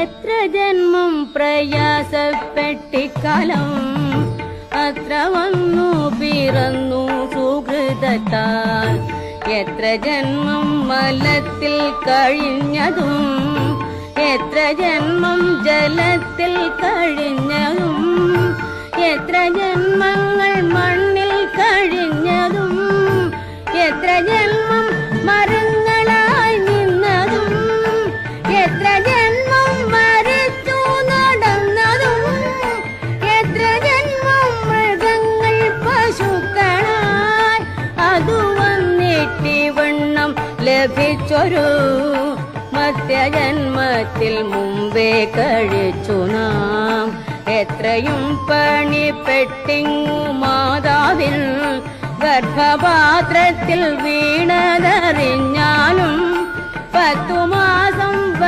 എത്ര ജന്മം പ്രയാസപ്പെട്ടിക്കാലം? അത്ര വന്നു പിറന്നു സുഹൃതത്താൽ. എത്ര ജന്മം മലത്തിൽ കഴിഞ്ഞതും എത്ര ജന്മം ജലത്തിൽ കഴിഞ്ഞതും എത്ര ജന്മങ്ങൾ ലഭിച്ചൊരു മധ്യജന്മത്തിൽ മുമ്പേ കഴിച്ചു നാം. എത്രയും പണിപ്പെട്ടിങ്ങു മാതാവിൽ ഗർഭപാത്രത്തിൽ വീണതറിഞ്ഞാലും പത്തു മാസം